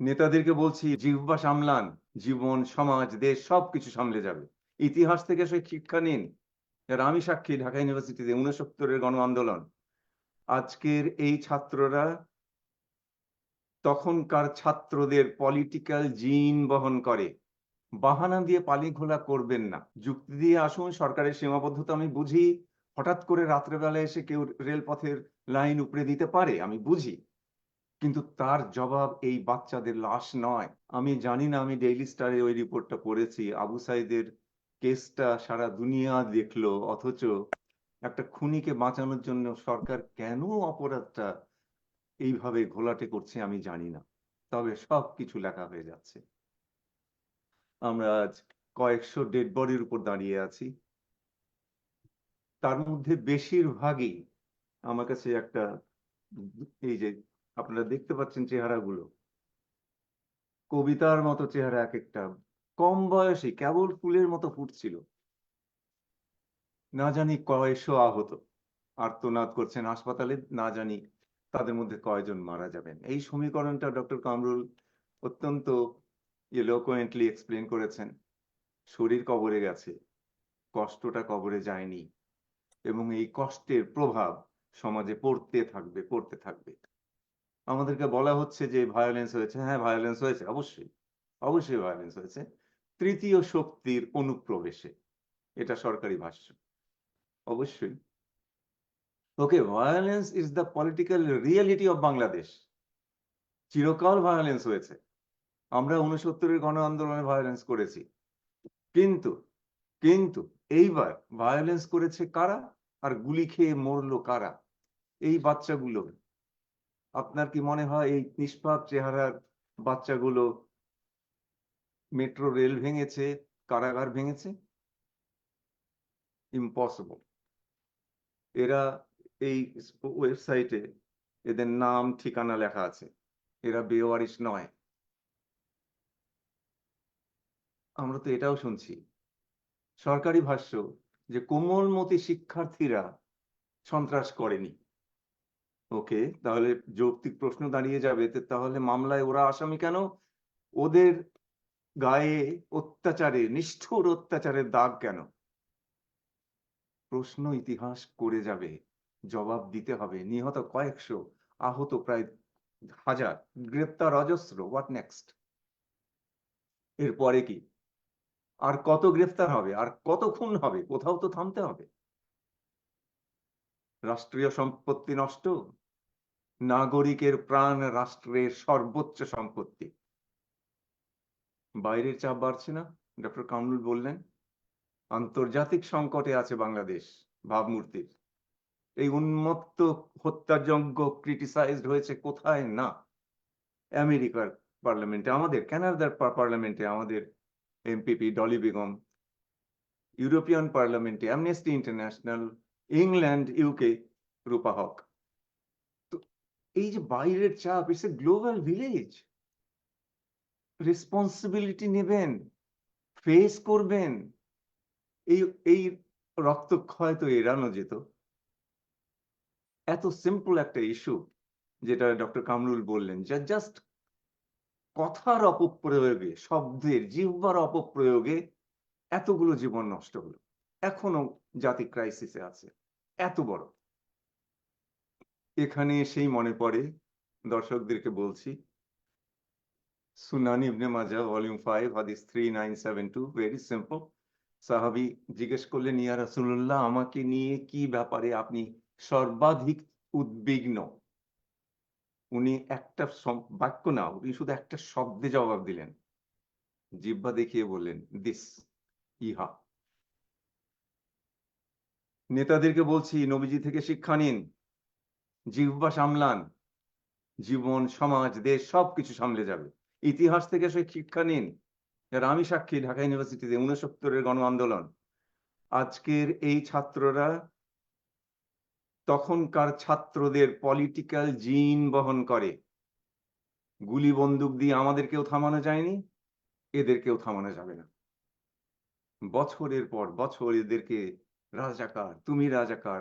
নেতাদেরকে বলছি, জিহ্বা সামলান, জীবন, সমাজ, দেশ, সবকিছু সামলে যাবে। ইতিহাস থেকে সে শিক্ষা নিন। যার আমি সাক্ষী, ঢাকা ইউনিভার্সিটিতে, উনসত্তরের গণ আন্দোলন আজকের এই ছাত্ররা তখনকার ছাত্রদের পলিটিক্যাল জিন বহন করে। বাহানা দিয়ে পালি ঘোলা করবেন না। যুক্তি দিয়ে আসুন, সরকারের সীমাবদ্ধতা আমি বুঝি। হঠাৎ করে রাত্রেবেলা এসে কেউ রেলপথের লাইন উপরে দিতে পারে, আমি বুঝি। কিন্তু তার জবাব এই বাচ্চাদের লাশ নয়। আমি জানি না, আমি ডেইলি স্টারে ওই রিপোর্টটা পড়েছি। আবু সাইদের কেসটা সারা দুনিয়া দেখল, অথচ একটা খুনিকে বাঁচানোর জন্য সরকার কেন অপরাধটা এইভাবে ঘোলাটে করছে আমি জানি না। তবে সব কিছু লেখা হয়ে যাচ্ছে। আমরা আজ কয়েকশো ডেড বডির উপর দাঁড়িয়ে আছি। তার মধ্যে বেশিরভাগই আমার কাছে একটা এই যে আপনারা দেখতে পাচ্ছেন চেহারাগুলো। কবিতার মতো চেহারা এক একটা কম বয়সে কেবল ফুলের মতো ফুটছিল। না জানি কয়শো আহত। আর্তনাদ করছেন হাসপাতালে, না জানি তাদের মধ্যে কয়জন মারা যাবেন। এই সমীকরণটা ডক্টর কামরুল অত্যন্ত এলোকোয়েন্টলি এক্সপ্লেন করেছেন। শরীর কবরে গেছে, কষ্টটা কবরে যায়নি এবং এই কষ্টের প্রভাব সমাজে পড়তে থাকবে পড়তে থাকবে। আমাদেরকে বলা হচ্ছে যে ভায়োলেন্স হয়েছে। হ্যাঁ ভায়োলেন্স হয়েছে, অবশ্যই। অবশ্যই ভায়োলেন্স হয়েছে। তৃতীয় শক্তির অনুপ্রবেশে। এটা সরকারি ভাষ্য। অবশ্যই। Okay violence is the political reality of Bangladesh চিরকাল ভায়োলেন্স হয়েছে। আমরা উনসত্তরের গণ আন্দোলনে ভায়োলেন্স করেছি। কিন্তু কিন্তু এইবার ভায়োলেন্স করেছে কারা? আর গুলি খেয়ে মরলো কারা? এই বাচ্চাগুলো। আপনার কি মনে হয় এই নিষ্পাপ চেহারার বাচ্চাগুলো মেট্রো রেল ভেঙেছে, কারাগার ভেঙেছে? ইম্পসিবল এরা এই ওয়েবসাইটে এদের নাম, ঠিকানা লেখা আছে। এরা বেওয়ারিশ নয়। আমরা তো এটাও শুনছি। সরকারি ভাষ্য যে কোমলমতি শিক্ষার্থীরা সন্ত্রাস করেনি। ওকে, তাহলে যৌক্তিক প্রশ্ন দাঁড়িয়ে যাবে তাহলে মামলায় ওরা আসামি কেন? ওদের গায়ে অত্যাচারে, নিষ্ঠুর অত্যাচারের দাগ কেন? প্রশ্ন ইতিহাস করে যাবে, জবাব দিতে হবে। নিহত কয়েকশো, আহত প্রায় হাজার। গ্রেপ্তার অজস্র হোয়াট নেক্সট এরপরে কি? আর কত গ্রেফতার হবে? আর কত খুন হবে? কোথাও তো থামতে হবে। রাষ্ট্রীয় সম্পত্তি নষ্ট? নাগরিকের প্রাণ রাষ্ট্রের সর্বোচ্চ সম্পত্তি। বাইরের চাপ বাড়ছে না? ডক্টর কামরুল বললেন, আন্তর্জাতিক সংকটে আছে বাংলাদেশ ভাবমূর্তির এই উন্মত্ত হত্যাযজ্ঞ ক্রিটিসাইজড হয়েছে কোথায়? না। আমেরিকার পার্লামেন্টে, আমাদের, কানাডার পার্লামেন্টে, আমাদের এমপিপি ডলি বেগম, ইউরোপিয়ান পার্লামেন্টে, Amnesty International, England, UK, Rupa Haq. এই যে বাইরের চাপ it's a global village responsibility নেবেন ফেস করবেন। এই এই রক্তক্ষয় তো এড়ানো যেত। এত সিম্পল একটা ইস্যু যেটা ডক্টর কামরুল বললেন, যা জাস্ট কথার অপপ্রয়োগে, শব্দের, জিহ্বার অপপ্রয়োগে এতগুলো জীবন নষ্ট হলো। এখনও জাতি ক্রাইসিসে আছে, এত বড়। এখানে এসেই মনে পড়ে, দর্শকদেরকে বলছি। সুনানি ইবনে মাজা ভলিউম ফাইভ, হাদিস three nine seven two, very simple. সাহাবি জিজ্ঞেস করলেন, ইয়া রাসূলুল্লাহ, আমাকে নিয়ে কি ব্যাপারে আপনি সর্বাধিক উদ্বিগ্ন? উনি একটা বাক্য না, উনি শুধু একটা শব্দে জবাব দিলেন। জিব্বা দেখিয়ে বললেন, দিস, ইহা। নেতাদেরকে বলছি, নবীজি থেকে শিক্ষা নিন। জিহ্বা সামলান। জীবন, সমাজ, দেশ, সবকিছু সামলে যাবে। ইতিহাস থেকে সে শিক্ষা নিন। যার আমি সাক্ষী, ঢাকা ইউনিভার্সিটিতে উনসত্তরের গণ আন্দোলন আজকের এই ছাত্ররা তখনকার ছাত্রদের পলিটিক্যাল জিন বহন করে। গুলি বন্দুক দিয়ে আমাদেরকেও থামানো যায়নি, এদেরকেও থামানো যাবে না। বছরের পর বছর এদেরকে রাজাকার, তুমি রাজাকার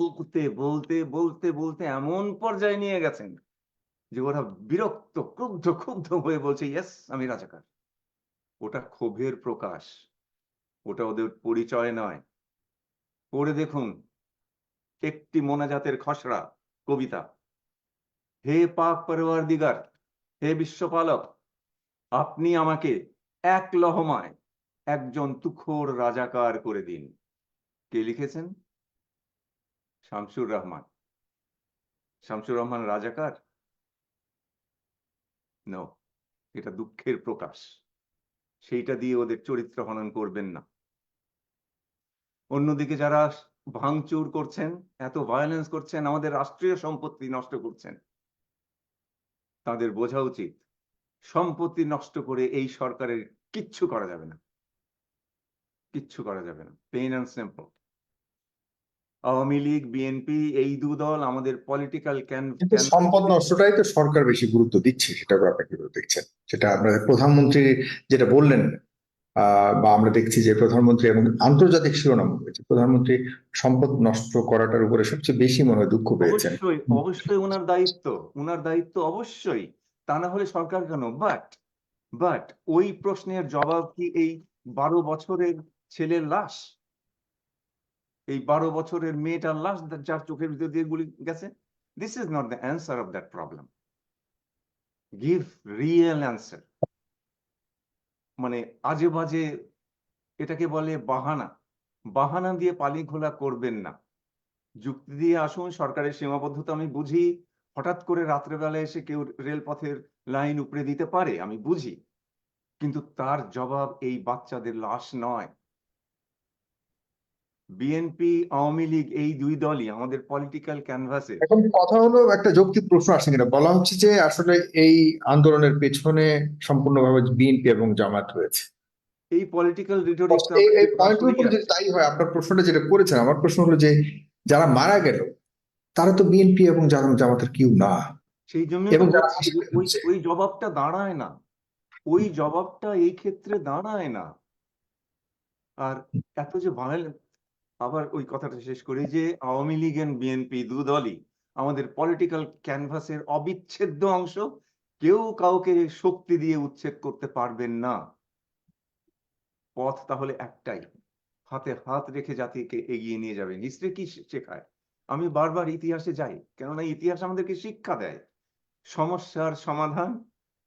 বলতে বলতে বলতে বলতে এমন পর্যায়ে নিয়ে গেছেন যে ওরা বিরক্ত, ক্রুদ্ধ ক্ষুব্ধ হয়ে বলছে ইয়েস আমি রাজাকার। ওটা ক্ষোভের প্রকাশ, ওটা ওদের পরিচয় নয়। পড়ে দেখুন, একটি মোনাজাতের খসড়া, কবিতা। হে পাক পরওয়ার দিগার হে বিশ্বপালক, আপনি আমাকে এক লহমায় একজন তুখোর রাজাকার করে দিন। কে লিখেছেন? শামসুর রহমান। শামসুর রহমান রাজাকার? এটা দুঃখের প্রকাশ। সেইটা দিয়ে ওদের চরিত্র হনন করবেন না। অন্যদিকে যারা ভাঙচুর করছেন, এত ভায়োলেন্স করছেন, আমাদের রাষ্ট্রীয় সম্পত্তি নষ্ট করছেন, তাদের বোঝা উচিত। সম্পত্তি নষ্ট করে এই সরকারের কিচ্ছু করা যাবে না। কিচ্ছু করা যাবে না। Pain and simple Awami League BNP এই দু দল আমাদের পলিটিক্যাল ক্যান কিন্তু সম্পদ নষ্টটাই তো সরকার বেশি গুরুত্ব দিচ্ছে সেটা আপনি কীভাবে দেখছেন। সেটা আপনাদের প্রধানমন্ত্রী যেটা বললেন বা আমরা দেখছি যে প্রধানমন্ত্রী এবং আন্তর্জাতিক শিরোনাম হয়েছে প্রধানমন্ত্রী সম্পদ নষ্ট করাটার উপরে সবচেয়ে বেশি মনে হয় দুঃখ পেয়েছেন। অবশ্যই অবশ্যই ওনার দায়িত্ব ওনার দায়িত্ব অবশ্যই। তা না হলে সরকার কেন? বাট বাট ওই প্রশ্নের জবাব কি এই বারো বছরের ছেলের লাশ, এই বারো বছরের মেয়েটার লাশ যার চোখের ভিতর দিয়ে গুলি গেছে this is not the answer of that problem give real answer মানে আজে বাজে এটাকে বলে বাহানা। বাহানা দিয়ে পালি ঘোলা করবেন না। যুক্তি দিয়ে আসুন, সরকারের সীমাবদ্ধতা আমি বুঝি। হঠাৎ করে রাত্রেবেলা এসে কেউ রেলপথের লাইন উপরে দিতে পারে, আমি বুঝি। কিন্তু তার জবাব এই বাচ্চাদের লাশ নয়। বিএনপি আওয়ামী লীগ এই দুই দলই আমাদের পলিটিক্যাল ক্যানভাসে এখন কথা হলো একটা যৌক্তিক প্রশ্ন আসছে কিনা। বলা হচ্ছে যে আসলে এই আন্দোলনের পেছনে সম্পূর্ণভাবে বিএনপি এবং জামাত রয়েছে। এই পলিটিক্যাল রিটোরিক্স এই এই পয়েন্টের উপর যদি তাই হয় আপনার প্রশ্নটা যেটা করেছেন আমার প্রশ্ন হলো যে যারা মারা গেল তারা তো বিএনপি এবং জামাতের কেউ না। সেই জন্য এবং ওই জবাবটা দাঁড়ায় না। ওই জবাবটা এই ক্ষেত্রে দাঁড়ায় না। আর এত যে ভায়োলেন্স আবার ওই কথাটা শেষ করি যে, আওয়ামী লীগ এন্ড বিএনপি দু দলই আমাদের পলিটিক্যাল ক্যানভাসের অবিচ্ছেদ্য অংশ। কেউ কাউকে শক্তি দিয়ে উচ্ছেদ করতে পারবেন না। পথ তাহলে একটাই, হাতে হাত রেখে জাতিকে এগিয়ে নিয়ে যাবেন। হিস্ট্রি কি শেখায়? আমি বারবার ইতিহাসে যাই, কেননা ইতিহাস আমাদেরকে শিক্ষা দেয়। সমস্যার সমাধান,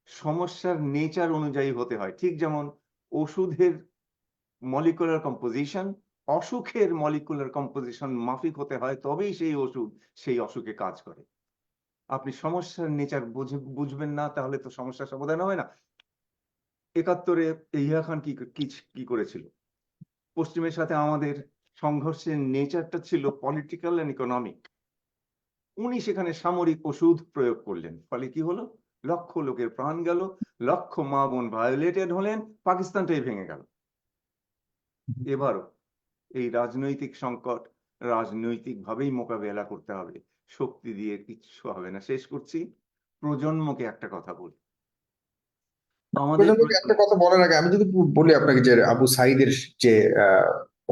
সমস্যার নেচার অনুযায়ী হতে হয়। ঠিক যেমন ওষুধের মলিকুলার কম্পোজিশন অসুখের মলিকুলার কম্পোজিশন মাফিক হতে হয়, তবেই সেই ওষুধ সেই অসুখে কাজ করে। আপনি সমস্যার নেচার বুঝবেন না, তাহলে তো সমস্যার সমাধান হবে না। একাত্তরে ইয়া খান কি কি করেছিল? পশ্চিমের সাথে আমাদের সংঘর্ষের নেচারটা ছিল পলিটিক্যাল এন্ড ইকোনমিক উনি সেখানে সামরিক ওষুধ প্রয়োগ করলেন। ফলে কি হলো? লক্ষ লোকের প্রাণ গেল, লক্ষ মা বোন ভায়োলেটেড হলেন, পাকিস্তানটাই ভেঙে গেল। এবারও এই রাজনৈতিক সংকট রাজনৈতিক ভাবেই মোকাবেলা করতে হবে। শক্তি দিয়ে কিচ্ছু হবে না। শেষ করছি। প্রজন্মকে একটা কথা বলি। একটা কথা বলার আগে আমি যদি বলি আপনাকে যে আবু সাইদের যে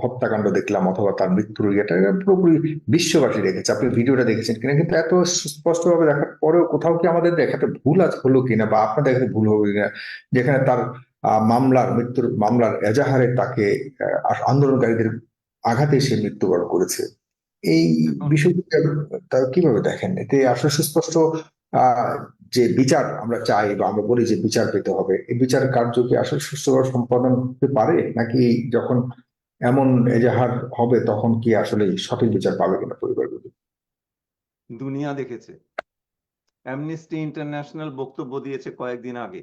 হত্যাকাণ্ড দেখলাম অথবা তার মৃত্যুর এটা পুরোপুরি বিশ্ববাসী দেখেছে। আপনি ভিডিওটা দেখেছেন কিনা, কিন্তু এত স্পষ্টভাবে দেখার পরেও কোথাও কি আমাদের দেখাতে ভুল আজ হলো কিনা বা আপনার দেখাতে ভুল হবে কিনা, যেখানে তার মামলার মৃত্যুর মামলার এজাহারে তাকে আন্দোলনকারীদের আঘাতে সে মৃত্যুবরণ করেছে। এই বিষয়টি তা কীভাবে দেখেন? এতে আসলে সুস্পষ্ট যে বিচার আমরা চাই বা আমরা বলি যে বিচার পেতে হবে এই বিচার কার্য কি আসলে সুষ্ঠুভাবে সম্পাদন হতে পারে? নাকি যখন এমন এজাহার হবে তখন কি আসলে সঠিক বিচার পাবে কিনা পরিবারগুলো? দুনিয়া দেখেছে। অ্যামনেস্টি ইন্টারন্যাশনাল বক্তব্য দিয়েছে কয়েকদিন আগে।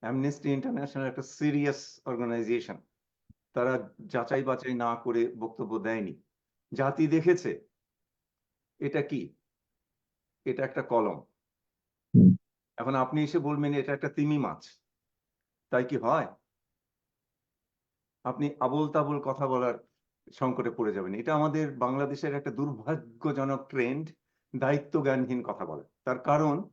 অ্যামনেস্টি ইন্টারন্যাশনাল একটা সিরিয়াস অর্গানাইজেশন তারা যাচাই বাছাই না করে বক্তব্য দেয়নি। জাতি দেখেছে। এটা কি? এটা একটা কলম। এখন আপনি এসে বলবেন এটা একটা তিমি মাছ। তাই কি হয়? আপনি আবোল তাবোল কথা বলার সংকটে পড়ে যাবেন। এটা আমাদের বাংলাদেশের একটা দুর্ভাগ্যজনক ট্রেন্ড দায়িত্ব জ্ঞানহীন কথা বলে। তার কারণ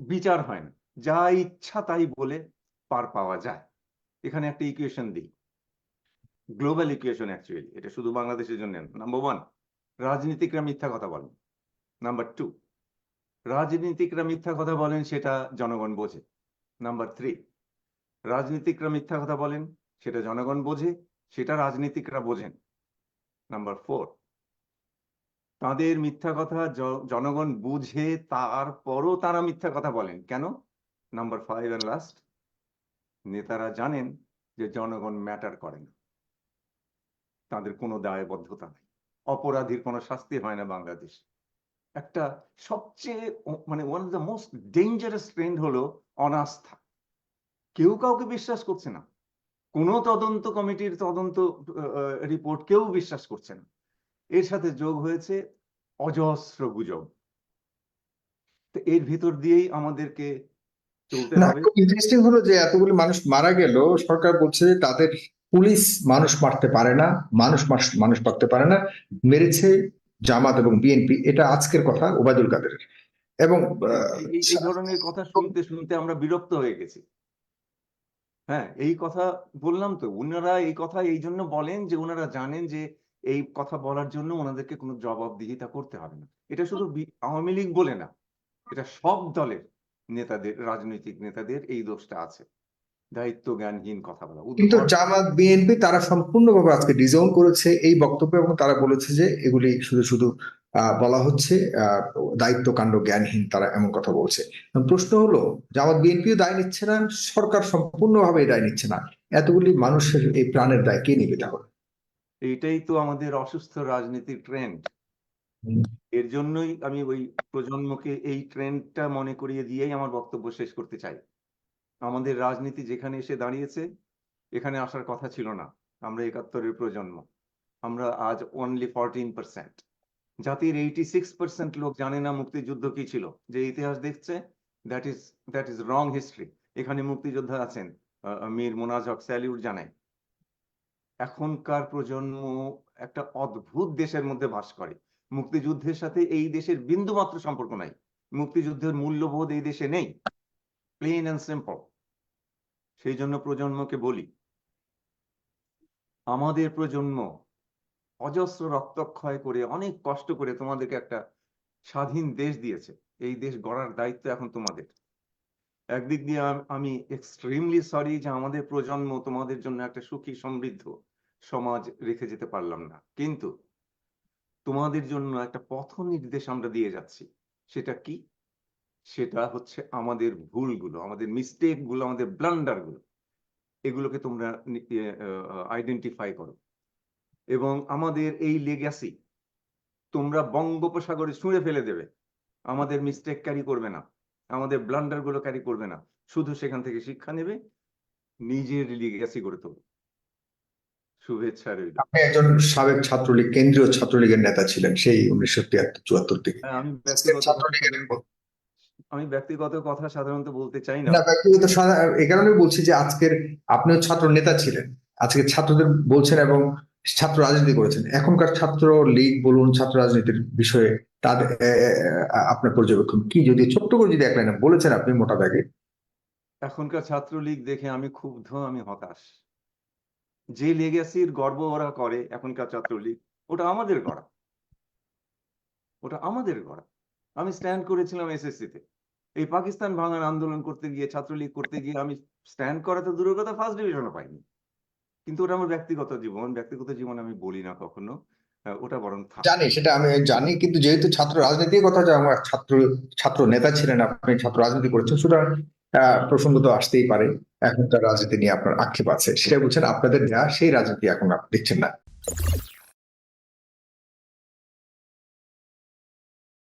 বিচার হয় না। যা ইচ্ছা তাই বলে পার পাওয়া যায়। এখানে একটা ইকুয়েশন দিই। গ্লোবাল ইকুয়েশন অ্যাকচুয়ালি এটা শুধু বাংলাদেশের জন্য নাম্বার ওয়ান রাজনীতিকরা মিথ্যা কথা বলেন। নাম্বার টু রাজনীতিকরা মিথ্যা কথা বলেন সেটা জনগণ বোঝে। নাম্বার থ্রি রাজনীতিকরা মিথ্যা কথা বলেন সেটা জনগণ বোঝে, সেটা রাজনীতিকরা বোঝেন। নাম্বার ফোর তাদের মিথ্যা কথা জনগণ বুঝে তারপরও তারা মিথ্যা কথা বলেন। কেন? নাম্বার ফাইভ অ্যান্ড লাস্ট নেতারা জানেন যে জনগণ ম্যাটার করে না। তাদের কোনো দায়বদ্ধতা নেই। অপরাধীর কোনো শাস্তি হয় না বাংলাদেশ। একটা সবচেয়ে মানে one of the most dangerous trend হলো অনাস্থা। কেউ কাউকে বিশ্বাস করছে না। কোনো তদন্ত কমিটির তদন্ত রিপোর্ট কেউ বিশ্বাস করছে না। এর সাথে যোগ হয়েছে অজস্র গুজব। তো এর ভিতর দিয়েই আমাদেরকে না ইন্টারেস্টিং হলো যে এতগুলি মানুষ মারা গেল সরকার বলছে যে তাদের পুলিশ মানুষ মারতে পারে না মানুষ মানুষ মারতে পারে না মেরেছে জামাত এবং বিএনপি এটা আজকের কথা ওবায়দুল কাদের এবং এই- ধরনের কথা শুনতে শুনতে আমরা বিরক্ত হয়ে গেছি। হ্যাঁ এই কথা বললাম তো উনারা এই কথা এই জন্য বলেন যে ওনারা জানেন যে এই কথা বলার জন্য ওনাদেরকে কোনো জবাবদিহিতা করতে হবে না। এটা শুধু আওয়ামী লীগ বলে না এটা সব দলের নেতাদের রাজনৈতিক নেতাদের এই দোষটা আছে। দায়িত্ব জ্ঞানহীন কথা বলা। কিন্তু জামাত বিএনপি তারা সম্পূর্ণভাবে আজকে ডিজাউন করেছে এই বক্তব্য এবং তারা বলেছে যে এগুলি শুধু শুধু আহ, বলা হচ্ছে আহ, দায়িত্ব কাণ্ড জ্ঞানহীন তারা এমন কথা বলছে। প্রশ্ন হলো জামাত বিএনপিও দায় নিচ্ছে না? সরকার সম্পূর্ণভাবে দায় নিচ্ছে না? এতগুলি মানুষের এই প্রাণের দায় কে নিবে তাহলে? এইটাই তো আমাদের অসুস্থ রাজনীতির ট্রেন্ড। এর জন্যই আমি ওই প্রজন্মকে এই ট্রেন্ডটা মনে করিয়ে দিয়েই আমার বক্তব্য শেষ করতে চাই। আমাদের রাজনীতি যেখানে এসে দাঁড়িয়েছে, এখানে আসার কথা ছিল না। আমরা একাত্তরের প্রজন্ম। আমরা আজ অনলি ফরটিন পার্সেন্ট জাতির এইটি সিক্স পার্সেন্ট লোক জানে না মুক্তিযুদ্ধ কি ছিল। যে ইতিহাস দেখছে that is that is wrong history এখানে মুক্তিযোদ্ধা আছেন মীর মোনাজ হক স্যালিউট জানাই। এখনকার প্রজন্ম একটা অদ্ভুত দেশের মধ্যে বাস করে। মুক্তিযুদ্ধের সাথে এই দেশের বিন্দুমাত্র সম্পর্ক নাই। মুক্তিযুদ্ধের মূল্যবোধ এই দেশে নেই। প্লেন অ্যান্ড সিম্পল সেই জন্য প্রজন্মকে বলি, আমাদের প্রজন্ম অজস্র রক্তক্ষয় করে, অনেক কষ্ট করে তোমাদেরকে একটা স্বাধীন দেশ দিয়েছে। এই দেশ গড়ার দায়িত্ব এখন তোমাদের। একদিক দিয়ে আমি এক্সট্রিমলি সরি যে আমাদের প্রজন্ম তোমাদের জন্য একটা সুখী, সমৃদ্ধ সমাজ রেখে যেতে পারলাম না। কিন্তু তোমাদের জন্য একটা পথ নির্দেশ আমরা দিয়ে যাচ্ছি। সেটা কি? সেটা হচ্ছে আমাদের ভুলগুলো, আমাদের মিস্টেকগুলো আমাদের ব্লান্ডারগুলো এগুলোকে তোমরা আইডেন্টিফাই করো। এবং আমাদের এই লেগ্যাসি তোমরা বঙ্গোপসাগরে ছুঁড়ে ফেলে দেবে। আমাদের মিস্টেক ক্যারি করবে না। আমাদের ব্লান্ডারগুলো ক্যারি করবে না। শুধু সেখান থেকে শিক্ষা নেবে, নিজের লিগ্যাসি গড়ে তোলো। শুভেচ্ছা রইল। আপনি একজন সাবেক ছাত্রলীগ কেন্দ্রীয় ছাত্রলীগের নেতা ছিলেন সেই উনিশশো তিয়াত্তর চুয়াত্তর থেকে। হ্যাঁ, আমি ছাত্রলীগের আমি ব্যক্তিগত কথা সাধারণত বলতে চাই না। ব্যক্তিগত এই কারণে বলছি যে আজকের আপনিও ছাত্র নেতা ছিলেন। আজকে ছাত্রদের বলছেন এবং ছাত্র রাজনীতি করেছেন। এখনকার ছাত্র লীগ বলুন ছাত্র রাজনীতির বিষয়ে তাদের এ, এ, এ, আপনার পর্যবেক্ষণ কি? যদি ছোট্ট করে যদি এক লাইনে বলেছেন আপনি মোটা দাগে। এখনকার ছাত্রলীগ দেখে আমি ক্ষুব্ধ আমি হতাশ। যে লেগেসির গর্ব ওরা করে এখনকার ছাত্রলীগ, ওটা আমাদের করা ওটা আমাদের করা আমি স্ট্যান্ড করেছিলাম এসএসসি তে এই পাকিস্তান ভাঙার আন্দোলন করতে গিয়ে, ছাত্রলীগ করতে গিয়ে আমি স্ট্যান্ড করা তো দূরের কথা ফার্স্ট ডিভিশনও পাইনি। কিন্তু ওটা আমার ব্যক্তিগত জীবন। ব্যক্তিগত জীবন আমি বলি না কখনো। ওটা বরং জানি, সেটা আমি জানি, কিন্তু যেহেতু ছাত্র রাজনীতির কথা যে আমার ছাত্র ছাত্র নেতা ছিলেন, আপনি ছাত্র রাজনীতি করেছেন, সুতরাং প্রসঙ্গ তো আসতেই পারে। এখনকার রাজনীতি নিয়ে আপনার আক্ষেপ আছে। সেটা বলছেন আপনাদের যা সেই রাজনীতি এখন আপনি দেখছেন না।